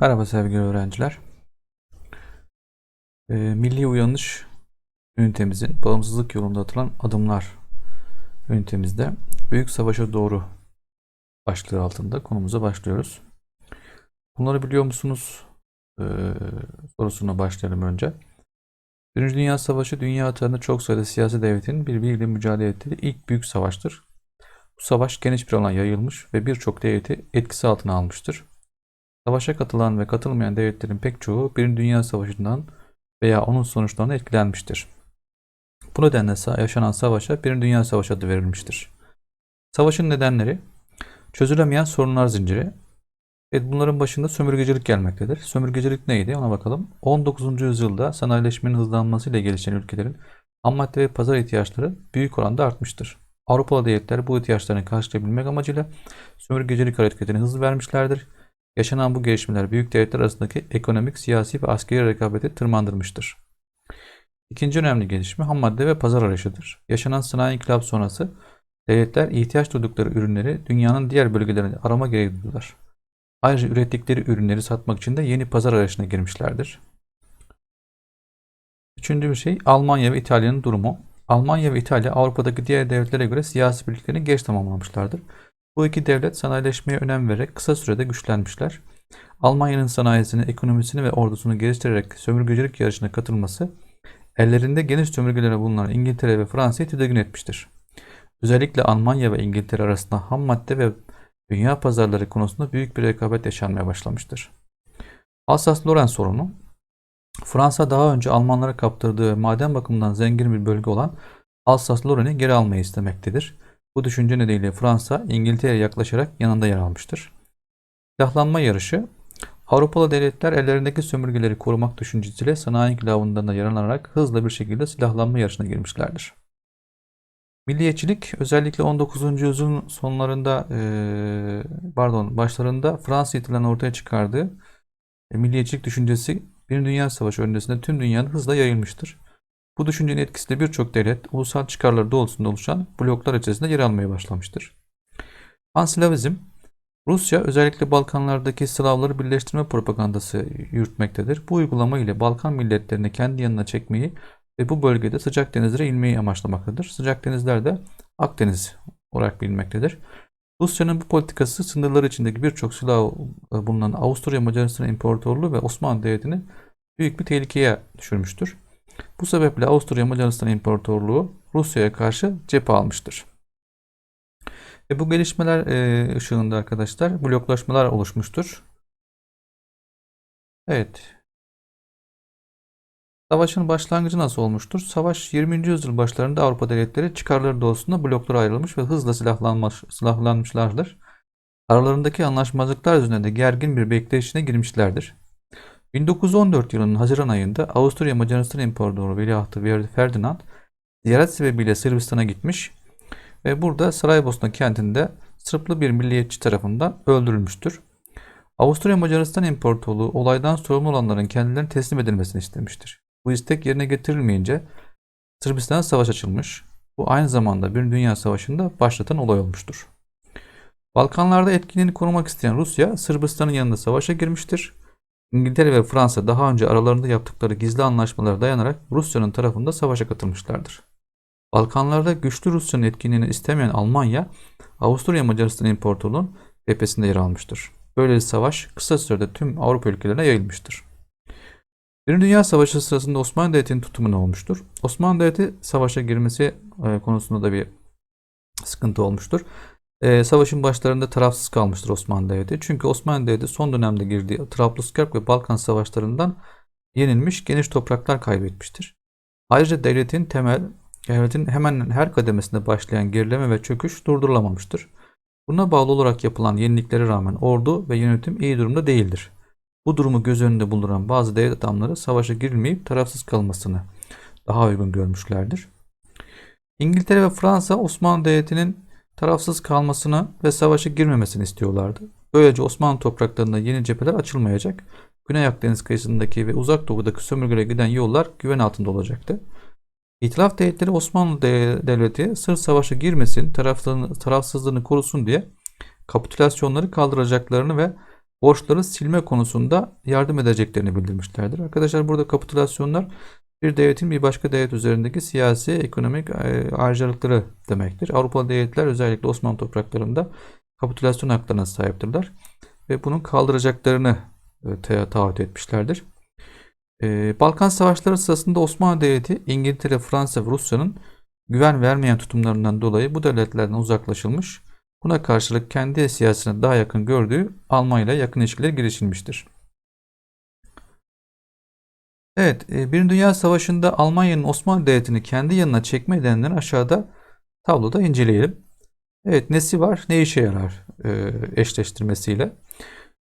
Merhaba sevgili öğrenciler. Ee, Milli Uyanış ünitemizin bağımsızlık yolunda atılan adımlar ünitemizde Büyük Savaşa doğru başlığı altında konumuza başlıyoruz. Bunları biliyor musunuz? Ee, sorusuna başlayalım önce. Birinci Dünya Savaşı dünya tarihinde çok sayıda siyasi devletin birbiriyle mücadele ettiği ilk büyük savaştır. Bu savaş geniş bir alana yayılmış ve birçok devleti etkisi altına almıştır. Savaşa katılan ve katılmayan devletlerin pek çoğu Birinci Dünya Savaşı'ndan veya onun sonuçlarına etkilenmiştir. Bu nedenle yaşanan savaşa Birinci Dünya Savaşı adı verilmiştir. Savaşın nedenleri çözülemeyen sorunlar zinciri. Evet, bunların başında sömürgecilik gelmektedir. Sömürgecilik neydi ona bakalım. 19. yüzyılda sanayileşmenin hızlanmasıyla gelişen ülkelerin ham madde ve pazar ihtiyaçları büyük oranda artmıştır. Avrupalı devletler bu ihtiyaçlarını karşılayabilmek amacıyla sömürgecilik hareketine hız vermişlerdir. Yaşanan bu gelişmeler büyük devletler arasındaki ekonomik, siyasi ve askeri rekabeti tırmandırmıştır. İkinci önemli gelişme ham madde ve pazar arayışıdır. Yaşanan sanayi inkılap sonrası devletler ihtiyaç duydukları ürünleri dünyanın diğer bölgelerinde arama gereği duydular. Ayrıca ürettikleri ürünleri satmak için de yeni pazar arayışına girmişlerdir. Üçüncü bir şey Almanya ve İtalya'nın durumu. Almanya ve İtalya Avrupa'daki diğer devletlere göre siyasi birliklerini geç tamamlamışlardır. Bu iki devlet sanayileşmeye önem vererek kısa sürede güçlenmişler. Almanya'nın sanayisini, ekonomisini ve ordusunu geliştirerek sömürgecilik yarışına katılması ellerinde geniş sömürgelere bulunan İngiltere ve Fransa'yı tedirgin etmiştir. Özellikle Almanya ve İngiltere arasında ham madde ve dünya pazarları konusunda büyük bir rekabet yaşanmaya başlamıştır. Alsas-Loren sorunu Fransa daha önce Almanlara kaptırdığı maden bakımından zengin bir bölge olan Alsas-Loren'i geri almayı istemektedir. Bu düşünce nedeniyle Fransa İngiltere'ye yaklaşarak yanında yer almıştır. Silahlanma yarışı Avrupalı devletler ellerindeki sömürgeleri korumak düşüncesiyle sanayi inkılabından da yararlanarak hızlı bir şekilde silahlanma yarışına girmişlerdir. Milliyetçilik özellikle 19. yüzyılın sonlarında pardon başlarında Fransız ihtilalinin ortaya çıkardığı e, milliyetçilik düşüncesi bir Dünya Savaşı öncesinde tüm dünyada hızla yayılmıştır. Bu düşüncenin etkisiyle birçok devlet ulusal çıkarları doğrultusunda oluşan bloklar içerisinde yer almaya başlamıştır. Panslavizm Rusya özellikle Balkanlardaki Slavları birleştirme propagandası yürütmektedir. Bu uygulama ile Balkan milletlerini kendi yanına çekmeyi ve bu bölgede sıcak denizlere inmeyi amaçlamaktadır. Sıcak denizler de Akdeniz olarak bilinmektedir. Rusya'nın bu politikası sınırları içindeki birçok silah bulunan Avusturya Macaristan İmparatorluğu ve Osmanlı Devleti'ni büyük bir tehlikeye düşürmüştür. Bu sebeple Avusturya Macaristan İmparatorluğu Rusya'ya karşı cephe almıştır. Ve bu gelişmeler e, ışığında arkadaşlar bloklaşmalar oluşmuştur. Evet. Savaşın başlangıcı nasıl olmuştur? Savaş 20. yüzyıl başlarında Avrupa devletleri çıkarları doğrultusunda bloklara ayrılmış ve hızla silahlanmış, silahlanmışlardır. Aralarındaki anlaşmazlıklar yüzünden de gergin bir bekleyişine girmişlerdir. 1914 yılının Haziran ayında Avusturya Macaristan İmparatoru Veliahtı Ferdinand ziyaret sebebiyle Sırbistan'a gitmiş ve burada Saraybosna kentinde Sırplı bir milliyetçi tarafından öldürülmüştür. Avusturya Macaristan İmparatorluğu olaydan sorumlu olanların kendilerine teslim edilmesini istemiştir. Bu istek yerine getirilmeyince Sırbistan'a savaş açılmış. Bu aynı zamanda bir dünya savaşında başlatan olay olmuştur. Balkanlarda etkinliğini korumak isteyen Rusya, Sırbistan'ın yanında savaşa girmiştir. İngiltere ve Fransa daha önce aralarında yaptıkları gizli anlaşmalara dayanarak Rusya'nın tarafında savaşa katılmışlardır. Balkanlarda güçlü Rusya'nın etkinliğini istemeyen Almanya, Avusturya Macaristan İmparatorluğu'nun cephesinde yer almıştır. Böyle bir savaş kısa sürede tüm Avrupa ülkelerine yayılmıştır. Birinci Dünya Savaşı sırasında Osmanlı Devleti'nin tutumu ne olmuştur? Osmanlı Devleti savaşa girmesi e, konusunda da bir sıkıntı olmuştur. E, savaşın başlarında tarafsız kalmıştır Osmanlı Devleti. Çünkü Osmanlı Devleti son dönemde girdiği Trablusgarp ve Balkan savaşlarından yenilmiş geniş topraklar kaybetmiştir. Ayrıca devletin temel devletin hemen her kademesinde başlayan gerileme ve çöküş durdurulamamıştır. Buna bağlı olarak yapılan yeniliklere rağmen ordu ve yönetim iyi durumda değildir. Bu durumu göz önünde bulunduran bazı devlet adamları savaşa girilmeyip tarafsız kalmasını daha uygun görmüşlerdir. İngiltere ve Fransa Osmanlı Devleti'nin tarafsız kalmasını ve savaşa girmemesini istiyorlardı. Böylece Osmanlı topraklarında yeni cepheler açılmayacak. Güney Akdeniz kıyısındaki ve uzak doğudaki sömürgelere giden yollar güven altında olacaktı. İtilaf devletleri Osmanlı Devleti sırf savaşa girmesin, tarafsızlığını korusun diye kapitülasyonları kaldıracaklarını ve borçları silme konusunda yardım edeceklerini bildirmişlerdir. Arkadaşlar burada kapitülasyonlar bir devletin bir başka devlet üzerindeki siyasi, ekonomik e, ayrıcalıkları demektir. Avrupalı devletler özellikle Osmanlı topraklarında kapitülasyon haklarına sahiptirler ve bunun kaldıracaklarını e, te- taahhüt etmişlerdir. E, Balkan Savaşları sırasında Osmanlı Devleti İngiltere, Fransa ve Rusya'nın güven vermeyen tutumlarından dolayı bu devletlerden uzaklaşılmış, buna karşılık kendi siyasetine daha yakın gördüğü Almanya ile yakın ilişkiler girişilmiştir. Evet, e, Birinci Dünya Savaşı'nda Almanya'nın Osmanlı Devleti'ni kendi yanına çekme nedenlerini aşağıda tabloda inceleyelim. Evet, nesi var, ne işe yarar e, eşleştirmesiyle.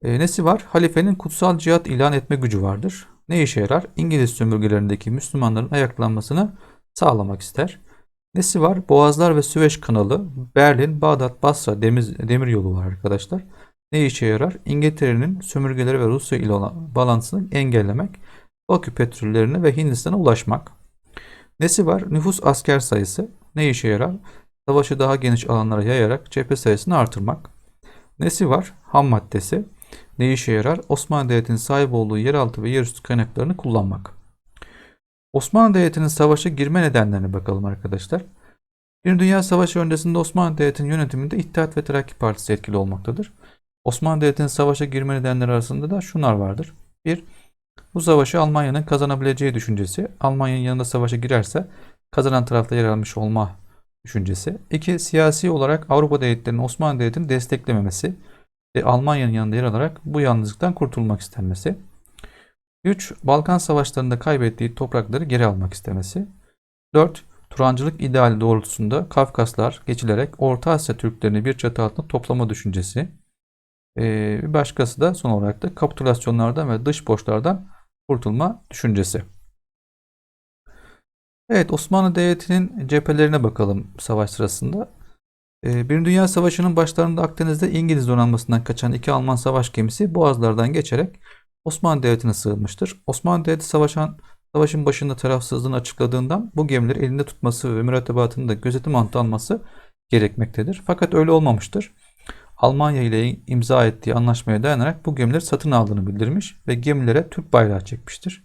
E, nesi var? Halifenin kutsal cihat ilan etme gücü vardır. Ne işe yarar? İngiliz sömürgelerindeki Müslümanların ayaklanmasını sağlamak ister. Nesi var? Boğazlar ve Süveyş kanalı, Berlin, Bağdat, Basra demir, demir yolu var arkadaşlar. Ne işe yarar? İngiltere'nin sömürgeleri ve Rusya ile olan bağlantısını engellemek, Bakü petrollerine ve Hindistan'a ulaşmak. Nesi var? Nüfus asker sayısı. Ne işe yarar? Savaşı daha geniş alanlara yayarak cephe sayısını artırmak. Nesi var? Ham maddesi. Ne işe yarar? Osmanlı Devleti'nin sahip olduğu yeraltı ve yerüstü kaynaklarını kullanmak. Osmanlı Devleti'nin savaşa girme nedenlerine bakalım arkadaşlar. Bir Dünya Savaşı öncesinde Osmanlı Devleti'nin yönetiminde İttihat ve Terakki Partisi etkili olmaktadır. Osmanlı Devleti'nin savaşa girme nedenleri arasında da şunlar vardır. 1. Bu savaşı Almanya'nın kazanabileceği düşüncesi. Almanya'nın yanında savaşa girerse kazanan tarafta yer almış olma düşüncesi. 2. Siyasi olarak Avrupa devletlerinin Osmanlı Devleti'ni desteklememesi ve Almanya'nın yanında yer alarak bu yalnızlıktan kurtulmak istenmesi. 3. Balkan Savaşları'nda kaybettiği toprakları geri almak istemesi. 4. Turancılık ideali doğrultusunda Kafkaslar geçilerek Orta Asya Türklerini bir çatı altında toplama düşüncesi. Ee, bir başkası da son olarak da kapitülasyonlardan ve dış borçlardan kurtulma düşüncesi. Evet Osmanlı Devleti'nin cephelerine bakalım savaş sırasında. Ee, Birinci Dünya Savaşı'nın başlarında Akdeniz'de İngiliz donanmasından kaçan iki Alman savaş gemisi Boğazlardan geçerek Osmanlı Devleti'ne sığınmıştır. Osmanlı Devleti savaşan savaşın başında tarafsızlığını açıkladığından bu gemileri elinde tutması ve mürettebatını da gözetim altına alması gerekmektedir. Fakat öyle olmamıştır. Almanya ile imza ettiği anlaşmaya dayanarak bu gemileri satın aldığını bildirmiş ve gemilere Türk bayrağı çekmiştir.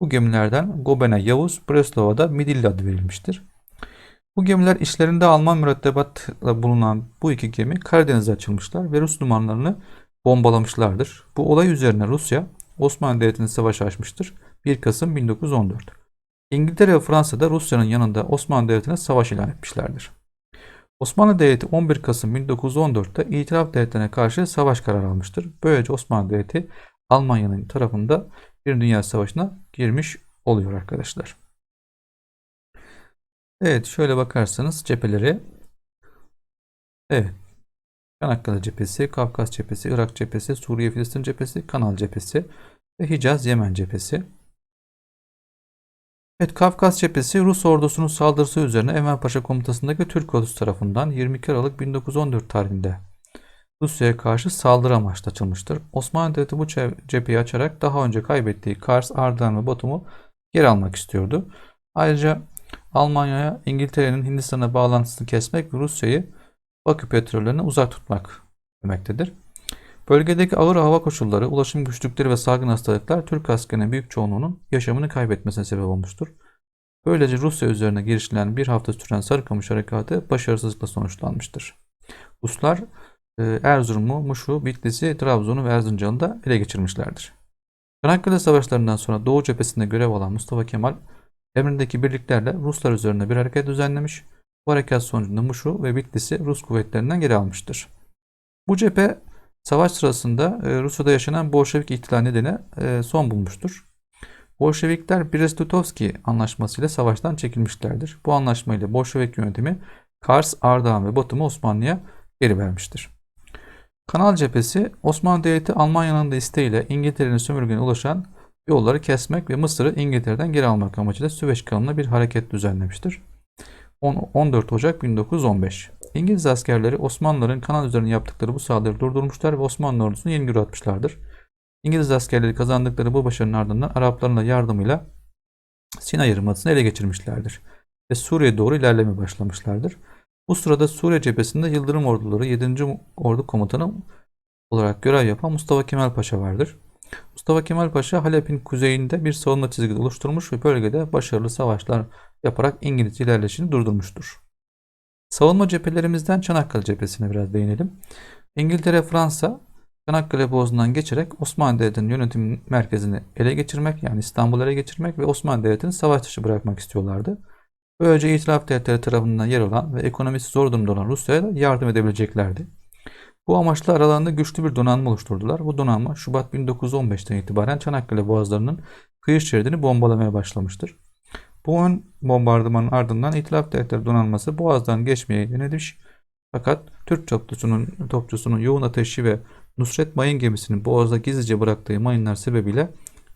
Bu gemilerden Goben'e Yavuz, Breslov'a da Midilli adı verilmiştir. Bu gemiler işlerinde Alman mürettebatla bulunan bu iki gemi Karadeniz'e açılmışlar ve Rus limanlarını bombalamışlardır. Bu olay üzerine Rusya Osmanlı Devleti'ne savaş açmıştır. 1 Kasım 1914. İngiltere ve Fransa da Rusya'nın yanında Osmanlı Devleti'ne savaş ilan etmişlerdir. Osmanlı Devleti 11 Kasım 1914'te İtilaf Devletlerine karşı savaş kararı almıştır. Böylece Osmanlı Devleti Almanya'nın tarafında bir Dünya Savaşı'na girmiş oluyor arkadaşlar. Evet şöyle bakarsanız cepheleri Evet Çanakkale cephesi, Kafkas cephesi, Irak cephesi, Suriye Filistin cephesi, Kanal cephesi ve Hicaz Yemen cephesi. Evet, Kafkas cephesi Rus ordusunun saldırısı üzerine Enver Paşa komutasındaki Türk ordusu tarafından 22 Aralık 1914 tarihinde Rusya'ya karşı saldırı amaçlı açılmıştır. Osmanlı Devleti bu cepheyi açarak daha önce kaybettiği Kars, Ardahan ve Batum'u geri almak istiyordu. Ayrıca Almanya'ya İngiltere'nin Hindistan'a bağlantısını kesmek ve Rusya'yı Bakü petrollerini uzak tutmak demektedir. Bölgedeki ağır hava koşulları, ulaşım güçlükleri ve salgın hastalıklar Türk askerinin büyük çoğunluğunun yaşamını kaybetmesine sebep olmuştur. Böylece Rusya üzerine girişilen bir hafta süren Sarıkamış Harekatı başarısızlıkla sonuçlanmıştır. Ruslar e, Erzurum'u, Muş'u, Bitlis'i, Trabzon'u ve Erzincan'ı da ele geçirmişlerdir. Çanakkale Savaşları'ndan sonra Doğu cephesinde görev alan Mustafa Kemal emrindeki birliklerle Ruslar üzerine bir hareket düzenlemiş. Bu harekat sonucunda Muş'u ve Bitlis'i Rus kuvvetlerinden geri almıştır. Bu cephe savaş sırasında e, Rusya'da yaşanan Bolşevik ihtilali nedeni e, son bulmuştur. Bolşevikler Brest-Litovski anlaşmasıyla savaştan çekilmişlerdir. Bu anlaşmayla Bolşevik yönetimi Kars, Ardahan ve Batum'u Osmanlı'ya geri vermiştir. Kanal cephesi Osmanlı Devleti Almanya'nın da isteğiyle İngiltere'nin sömürgene ulaşan yolları kesmek ve Mısır'ı İngiltere'den geri almak amacıyla Süveyş kanalına bir hareket düzenlemiştir. 14 Ocak 1915. İngiliz askerleri Osmanlıların kanal üzerine yaptıkları bu saldırıyı durdurmuşlar ve Osmanlı ordusunu yenilgi atmışlardır. İngiliz askerleri kazandıkları bu başarının ardından Arapların da yardımıyla Sina Yarımadası'nı ele geçirmişlerdir ve Suriye doğru ilerlemeye başlamışlardır. Bu sırada Suriye cephesinde Yıldırım orduları 7. Ordu Komutanı olarak görev yapan Mustafa Kemal Paşa vardır. Mustafa Kemal Paşa Halep'in kuzeyinde bir savunma çizgisi oluşturmuş ve bölgede başarılı savaşlar yaparak İngiliz ilerleyişini durdurmuştur. Savunma cephelerimizden Çanakkale cephesine biraz değinelim. İngiltere, Fransa Çanakkale Boğazı'ndan geçerek Osmanlı Devleti'nin yönetim merkezini ele geçirmek yani İstanbul'u ele geçirmek ve Osmanlı Devleti'ni savaş dışı bırakmak istiyorlardı. Böylece İtilaf Devletleri tarafından yer alan ve ekonomisi zor durumda olan Rusya'ya da yardım edebileceklerdi. Bu amaçla aralarında güçlü bir donanma oluşturdular. Bu donanma Şubat 1915'ten itibaren Çanakkale boğazlarının kıyı şeridini bombalamaya başlamıştır. Bu ön bombardımanın ardından İtilaf Devletleri donanması boğazdan geçmeye denemiş. Fakat Türk topçusunun, topçusunun yoğun ateşi ve Nusret Mayın gemisinin boğazda gizlice bıraktığı mayınlar sebebiyle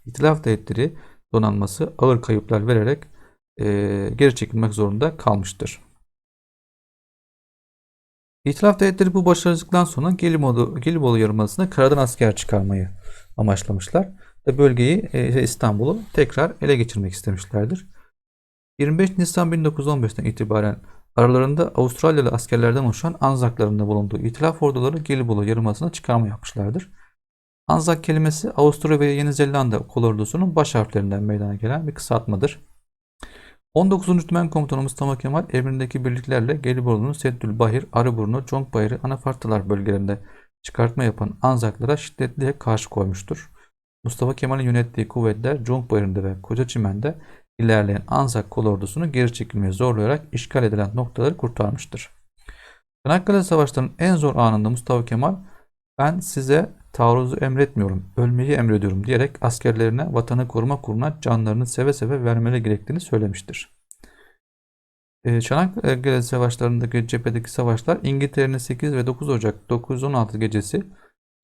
İtilaf Devletleri donanması ağır kayıplar vererek e, geri çekilmek zorunda kalmıştır. İtilaf devletleri bu başarısızlıktan sonra Gelibolu, Gelibolu Yarımadası'na karadan asker çıkarmayı amaçlamışlar ve bölgeyi e, İstanbul'u tekrar ele geçirmek istemişlerdir. 25 Nisan 1915'ten itibaren aralarında Avustralyalı askerlerden oluşan Anzaklarında bulunduğu İtilaf orduları Gelibolu Yarımadası'na çıkarma yapmışlardır. Anzak kelimesi Avusturya ve Yeni Zelanda kolordusunun baş harflerinden meydana gelen bir kısaltmadır. 19. Tümen Komutanı Mustafa Kemal emrindeki birliklerle Gelibolu'nun Seddül Bahir, Arıburnu, Conkbayırı, Anafartalar bölgelerinde çıkartma yapan Anzaklara şiddetli karşı koymuştur. Mustafa Kemal'in yönettiği kuvvetler Conkbayırı'nda ve Kocaçimen'de ilerleyen Anzak kolordusunu geri çekilmeye zorlayarak işgal edilen noktaları kurtarmıştır. Çanakkale Savaşları'nın en zor anında Mustafa Kemal ben size taarruzu emretmiyorum, ölmeyi emrediyorum diyerek askerlerine vatanı koruma kuruna canlarını seve seve vermeleri gerektiğini söylemiştir. Ee, Çanakkale Savaşları'ndaki cephedeki savaşlar İngiltere'nin 8 ve 9 Ocak 916 gecesi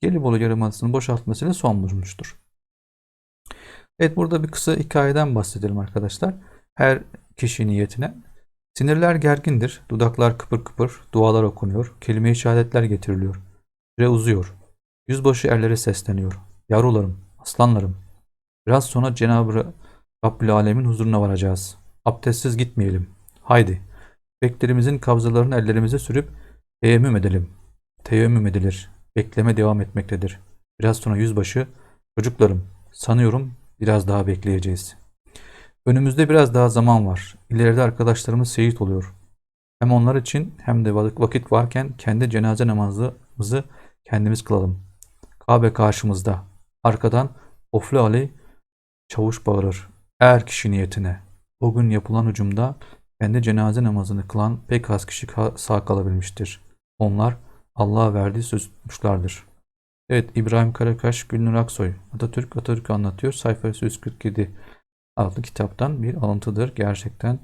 Gelibolu Yarımadası'nın boşaltmasıyla son bulmuştur. Evet burada bir kısa hikayeden bahsedelim arkadaşlar. Her kişi niyetine. Sinirler gergindir, dudaklar kıpır kıpır, dualar okunuyor, kelime-i şehadetler getiriliyor. Süre uzuyor. Yüzbaşı erlere sesleniyor. Yavrularım, aslanlarım. Biraz sonra Cenab-ı Rabbül Alemin huzuruna varacağız. Abdestsiz gitmeyelim. Haydi. Beklerimizin kabzalarını ellerimize sürüp teyemmüm edelim. Teyemmüm edilir. Bekleme devam etmektedir. Biraz sonra yüzbaşı, çocuklarım, sanıyorum biraz daha bekleyeceğiz. Önümüzde biraz daha zaman var. İleride arkadaşlarımız şehit oluyor. Hem onlar için hem de vakit varken kendi cenaze namazımızı kendimiz kılalım. Kabe karşımızda. Arkadan Oflu Ali çavuş bağırır. Eğer kişi niyetine. O gün yapılan hücumda kendi cenaze namazını kılan pek az kişi sağ kalabilmiştir. Onlar Allah'a verdiği söz tutmuşlardır. Evet İbrahim Karakaş, Gülnur Aksoy, Atatürk Atatürk anlatıyor. Sayfa 147 adlı kitaptan bir alıntıdır. Gerçekten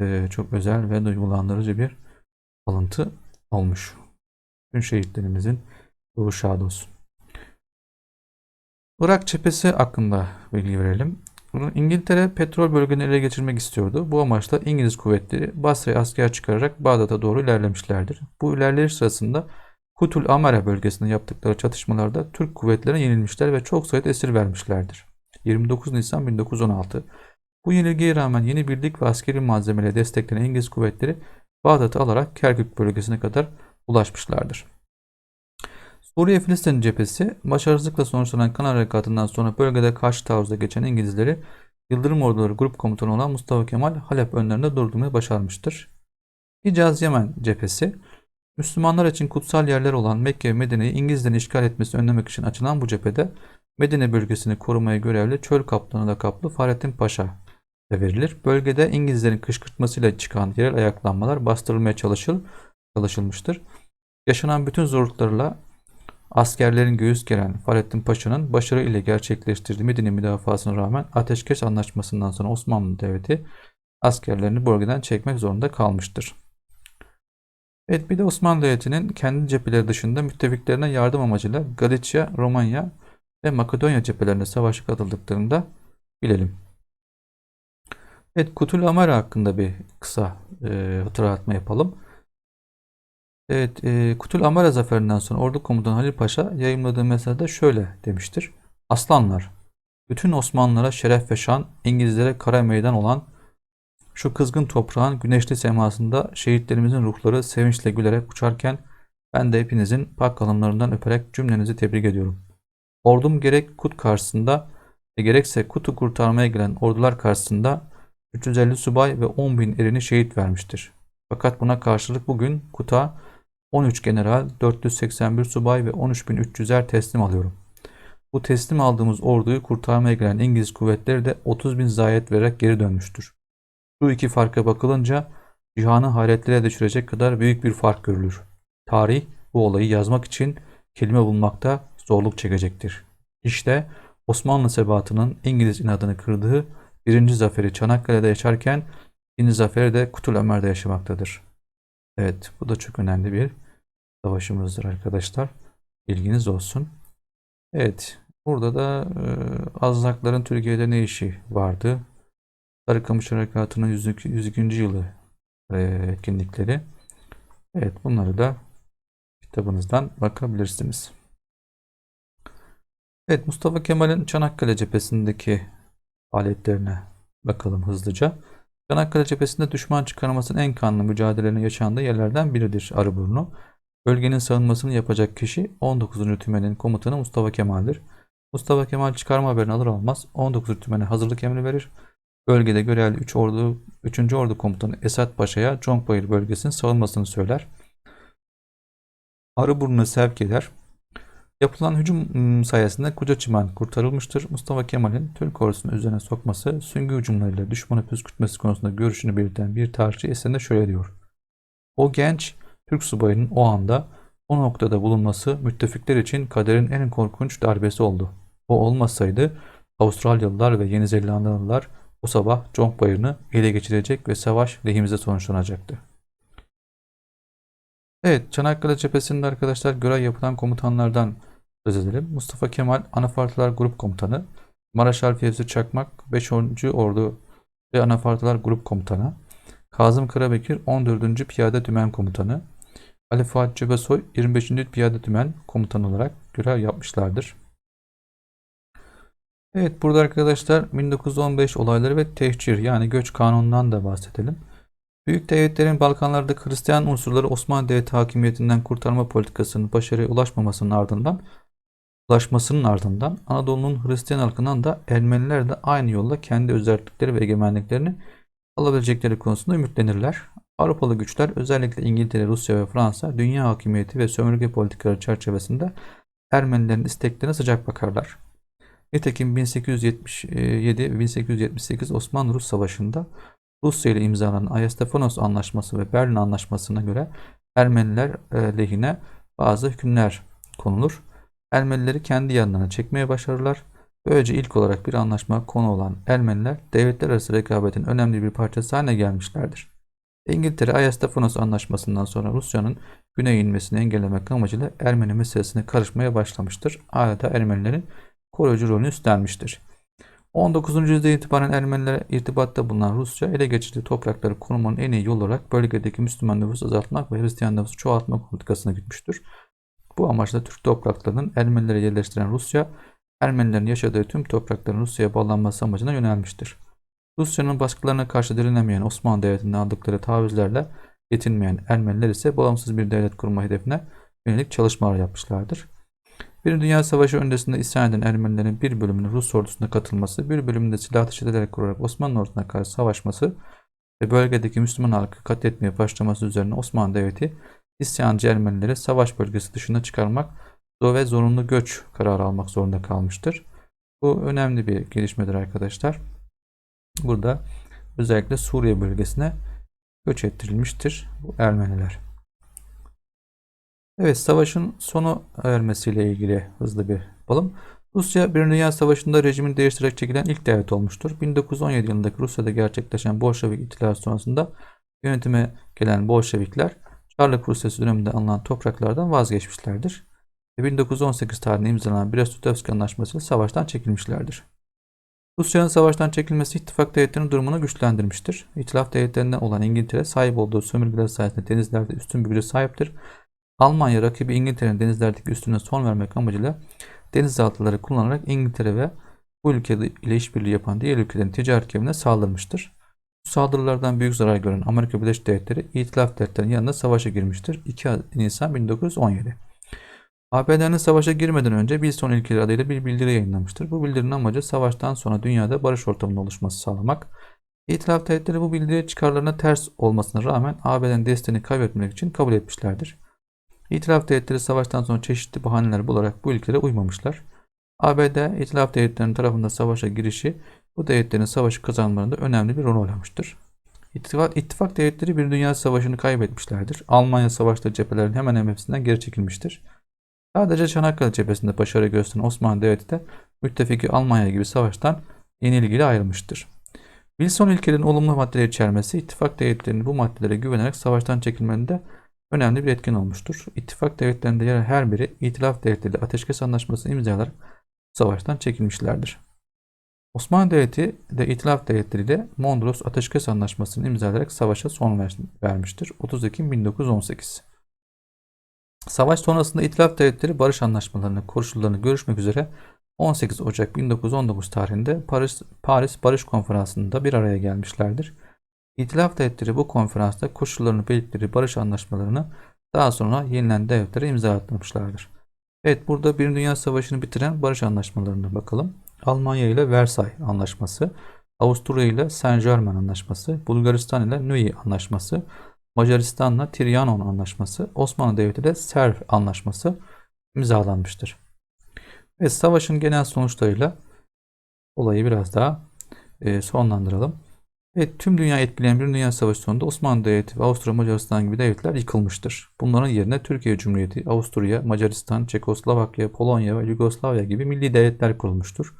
e, çok özel ve duygulandırıcı bir alıntı olmuş. Tüm şehitlerimizin ruhu şad olsun. Irak cephesi hakkında bilgi verelim. İngiltere petrol bölgelerini ele geçirmek istiyordu. Bu amaçla İngiliz kuvvetleri Basra'ya asker çıkararak Bağdat'a doğru ilerlemişlerdir. Bu ilerleyiş sırasında Kutul Amara bölgesinde yaptıkları çatışmalarda Türk kuvvetlerine yenilmişler ve çok sayıda esir vermişlerdir. 29 Nisan 1916 Bu yenilgiye rağmen yeni birlik ve askeri malzemeyle desteklenen İngiliz kuvvetleri Bağdat'ı alarak Kerkük bölgesine kadar ulaşmışlardır. Suriye Filistin cephesi başarısızlıkla sonuçlanan kan harekatından sonra bölgede karşı taarruza geçen İngilizleri Yıldırım Orduları Grup Komutanı olan Mustafa Kemal Halep önlerinde durdurmayı başarmıştır. Hicaz Yemen cephesi Müslümanlar için kutsal yerler olan Mekke ve Medine'yi İngilizlerin işgal etmesi önlemek için açılan bu cephede Medine bölgesini korumaya görevli çöl kaptanı da kaplı Fahrettin Paşa da verilir. Bölgede İngilizlerin kışkırtmasıyla çıkan yerel ayaklanmalar bastırılmaya çalışıl, çalışılmıştır. Yaşanan bütün zorluklarla askerlerin göğüs gelen Fahrettin Paşa'nın başarı ile gerçekleştirdiği Medine müdafasına rağmen ateşkes anlaşmasından sonra Osmanlı Devleti askerlerini bölgeden çekmek zorunda kalmıştır. Evet bir de Osmanlı Devleti'nin kendi cepheleri dışında müttefiklerine yardım amacıyla Galicia, Romanya ve Makedonya cephelerine savaşa katıldıklarını bilelim. Evet Kutul Amara hakkında bir kısa e, hatırlatma yapalım. Evet, e, Kutul Amara zaferinden sonra Ordu Komutanı Halil Paşa yayımladığı mesajda şöyle demiştir. Aslanlar, bütün Osmanlılara şeref ve şan, İngilizlere kara meydan olan şu kızgın toprağın güneşli semasında şehitlerimizin ruhları sevinçle gülerek uçarken Ben de hepinizin pak alımlarından öperek cümlenizi tebrik ediyorum. Ordum gerek Kut karşısında ve gerekse Kut'u kurtarmaya gelen ordular karşısında 350 subay ve 10 bin erini şehit vermiştir. Fakat buna karşılık bugün Kut'a 13 general, 481 subay ve 13.300'er teslim alıyorum. Bu teslim aldığımız orduyu kurtarmaya gelen İngiliz kuvvetleri de 30 bin zayiat vererek geri dönmüştür. Bu iki farka bakılınca cihanı hayretlere düşürecek kadar büyük bir fark görülür. Tarih bu olayı yazmak için kelime bulmakta zorluk çekecektir. İşte Osmanlı sebatının İngiliz inadını kırdığı birinci zaferi Çanakkale'de yaşarken ikinci zaferi de Kutulömer'de yaşamaktadır. Evet bu da çok önemli bir savaşımızdır arkadaşlar. Bilginiz olsun. Evet burada da e, Azlakların Türkiye'de ne işi vardı? Sarıkamış Harekatı'nın 100. 102. yılı e, etkinlikleri. Evet bunları da kitabınızdan bakabilirsiniz. Evet Mustafa Kemal'in Çanakkale cephesindeki faaliyetlerine bakalım hızlıca. Çanakkale cephesinde düşman çıkarmasının en kanlı mücadelelerin yaşandığı yerlerden biridir Arıburnu. Bölgenin savunmasını yapacak kişi 19. Tümen'in komutanı Mustafa Kemal'dir. Mustafa Kemal çıkarma haberini alır almaz 19. Tümen'e hazırlık emri verir. Bölgede görevli 3 ordu 3. Ordu Komutanı Esat Paşa'ya Conkbayır bölgesinin savunmasını söyler. Arıburnu'na sevk eder. Yapılan hücum ım, sayesinde Koca Çimen kurtarılmıştır. Mustafa Kemal'in Türk ordusunu üzerine sokması, süngü hücumlarıyla düşmanı püskürtmesi konusunda görüşünü belirten bir tarihçi eserinde şöyle diyor. O genç Türk subayının o anda o noktada bulunması müttefikler için kaderin en korkunç darbesi oldu. O olmasaydı Avustralyalılar ve Yeni Zelandalılar o sabah Conk Bayırı'nı ele geçirecek ve savaş lehimize sonuçlanacaktı. Evet, Çanakkale cephesinde arkadaşlar görev yapılan komutanlardan söz edelim. Mustafa Kemal Anafartılar Grup Komutanı, Maraşal Fevzi Çakmak 5. Ordu ve Anafartılar Grup Komutanı, Kazım Karabekir 14. Piyade Tümen Komutanı, Ali Fuat Cebesoy 25. Piyade Tümen Komutanı olarak görev yapmışlardır. Evet burada arkadaşlar 1915 olayları ve tehcir yani göç kanunundan da bahsedelim. Büyük devletlerin Balkanlarda Hristiyan unsurları Osmanlı Devleti hakimiyetinden kurtarma politikasının başarıya ulaşmamasının ardından ulaşmasının ardından Anadolu'nun Hristiyan halkından da Ermeniler de aynı yolla kendi özellikleri ve egemenliklerini alabilecekleri konusunda ümitlenirler. Avrupalı güçler özellikle İngiltere, Rusya ve Fransa dünya hakimiyeti ve sömürge politikaları çerçevesinde Ermenilerin isteklerine sıcak bakarlar. Nitekim 1877-1878 Osmanlı-Rus Savaşı'nda Rusya ile imzalanan Ayastefanos Anlaşması ve Berlin Anlaşması'na göre Ermeniler e, lehine bazı hükümler konulur. Ermenileri kendi yanlarına çekmeye başarırlar. Böylece ilk olarak bir anlaşma konu olan Ermeniler devletler arası rekabetin önemli bir parçası haline gelmişlerdir. İngiltere Ayastefanos Anlaşması'ndan sonra Rusya'nın güneye inmesini engellemek amacıyla Ermeni meselesine karışmaya başlamıştır. Adeta Ermenilerin koruyucu rolünü üstlenmiştir. 19. yüzyılda itibaren Ermenilere irtibatta bulunan Rusya ele geçirdiği toprakları korumanın en iyi yolu olarak bölgedeki Müslüman nüfusu azaltmak ve Hristiyan nüfusu çoğaltmak politikasına gitmiştir. Bu amaçla Türk topraklarının Ermenilere yerleştiren Rusya, Ermenilerin yaşadığı tüm toprakların Rusya'ya bağlanması amacına yönelmiştir. Rusya'nın baskılarına karşı direnemeyen Osmanlı Devleti'nden aldıkları tavizlerle yetinmeyen Ermeniler ise bağımsız bir devlet kurma hedefine yönelik çalışmalar yapmışlardır. Birinci Dünya Savaşı öncesinde isyan eden Ermenilerin bir bölümünün Rus ordusuna katılması, bir bölümünde silah taşıyarak kurarak Osmanlı ordusuna karşı savaşması ve bölgedeki Müslüman halkı katletmeye başlaması üzerine Osmanlı Devleti isyancı Ermenileri savaş bölgesi dışına çıkarmak ve zorunlu göç kararı almak zorunda kalmıştır. Bu önemli bir gelişmedir arkadaşlar. Burada özellikle Suriye bölgesine göç ettirilmiştir bu Ermeniler. Evet savaşın sonu ermesiyle ilgili hızlı bir yapalım. Rusya 1. Dünya Savaşı'nda rejimini değiştirerek çekilen ilk devlet olmuştur. 1917 yılındaki Rusya'da gerçekleşen Bolşevik ihtilal sonrasında yönetime gelen Bolşevikler Çarlık Rusyası döneminde alınan topraklardan vazgeçmişlerdir. Ve 1918 tarihinde imzalanan Brest-Litovsk Anlaşması ile savaştan çekilmişlerdir. Rusya'nın savaştan çekilmesi ittifak devletlerinin durumunu güçlendirmiştir. İtilaf devletlerinden olan İngiltere sahip olduğu sömürgeler sayesinde denizlerde üstün bir güce sahiptir Almanya rakibi İngiltere'nin denizlerdeki üstüne son vermek amacıyla denizaltıları kullanarak İngiltere ve bu ülke ile işbirliği yapan diğer ülkelerin ticaret gemine saldırmıştır. Bu saldırılardan büyük zarar gören Amerika Birleşik Devletleri İtilaf Devletleri'nin yanında savaşa girmiştir. 2 Nisan 1917. ABD'nin savaşa girmeden önce Wilson ilkeleri adıyla bir bildiri yayınlamıştır. Bu bildirinin amacı savaştan sonra dünyada barış ortamının oluşması sağlamak. İtilaf devletleri bu bildiri çıkarlarına ters olmasına rağmen ABD'nin desteğini kaybetmek için kabul etmişlerdir. İtilaf devletleri savaştan sonra çeşitli bahaneler bularak bu ilkelere uymamışlar. ABD, İtilaf devletlerinin tarafında savaşa girişi bu devletlerin savaşı kazanmalarında önemli bir rol oynamıştır. İttifak, ittifak devletleri bir dünya savaşını kaybetmişlerdir. Almanya savaşta cephelerin hemen hepsinden geri çekilmiştir. Sadece Çanakkale cephesinde başarı gösteren Osmanlı Devleti de müttefiki Almanya gibi savaştan yenilgiyle ayrılmıştır. Wilson ilkelerinin olumlu maddeleri içermesi ittifak devletlerinin bu maddelere güvenerek savaştan çekilmelerinde önemli bir etken olmuştur. İttifak devletlerinde yer her biri itilaf devletleriyle ateşkes anlaşmasını imzalayarak savaştan çekilmişlerdir. Osmanlı Devleti de itilaf devletleriyle Mondros Ateşkes Anlaşması'nı imzalayarak savaşa son ver- vermiştir. 30 Ekim 1918 Savaş sonrasında itilaf devletleri barış anlaşmalarını, koşullarını görüşmek üzere 18 Ocak 1919 tarihinde Paris, Paris Barış Konferansı'nda bir araya gelmişlerdir. İtilaf devletleri bu konferansta koşullarını belirttikleri barış anlaşmalarını daha sonra yenilen devletlere imza atmışlardır. Evet burada bir Dünya Savaşı'nı bitiren barış anlaşmalarına bakalım. Almanya ile Versay Anlaşması, Avusturya ile Saint Germain Anlaşması, Bulgaristan ile Neuilly Anlaşması, Macaristan'la Trianon Anlaşması, Osmanlı Devleti ile Serv Anlaşması imzalanmıştır. Ve savaşın genel sonuçlarıyla olayı biraz daha e, sonlandıralım. Evet, tüm dünya etkileyen bir dünya savaşı sonunda Osmanlı Devleti ve Avusturya Macaristan gibi devletler yıkılmıştır. Bunların yerine Türkiye Cumhuriyeti, Avusturya, Macaristan, Çekoslovakya, Polonya ve Yugoslavya gibi milli devletler kurulmuştur.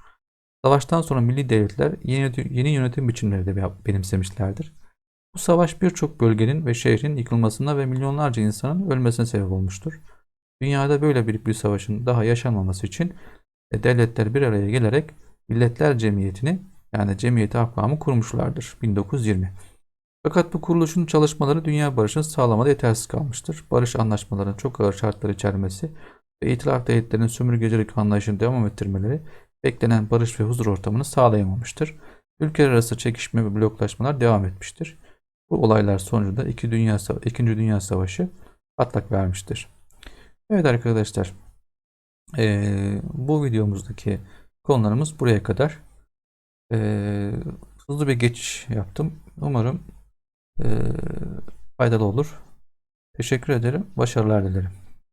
Savaştan sonra milli devletler yeni, yeni yönetim biçimleri de benimsemişlerdir. Bu savaş birçok bölgenin ve şehrin yıkılmasına ve milyonlarca insanın ölmesine sebep olmuştur. Dünyada böyle büyük bir savaşın daha yaşanmaması için e, devletler bir araya gelerek Milletler Cemiyeti'ni yani Cemiyeti Akvamı kurmuşlardır 1920. Fakat bu kuruluşun çalışmaları dünya barışını sağlamada yetersiz kalmıştır. Barış anlaşmalarının çok ağır şartlar içermesi ve itilaf devletlerinin sömürgecilik anlayışını devam ettirmeleri beklenen barış ve huzur ortamını sağlayamamıştır. Ülkeler arası çekişme ve bloklaşmalar devam etmiştir. Bu olaylar sonucunda iki Dünya İkinci Dünya Savaşı patlak vermiştir. Evet arkadaşlar, bu videomuzdaki konularımız buraya kadar. Eee, hızlı bir geçiş yaptım. Umarım eee, faydalı olur. Teşekkür ederim. Başarılar dilerim.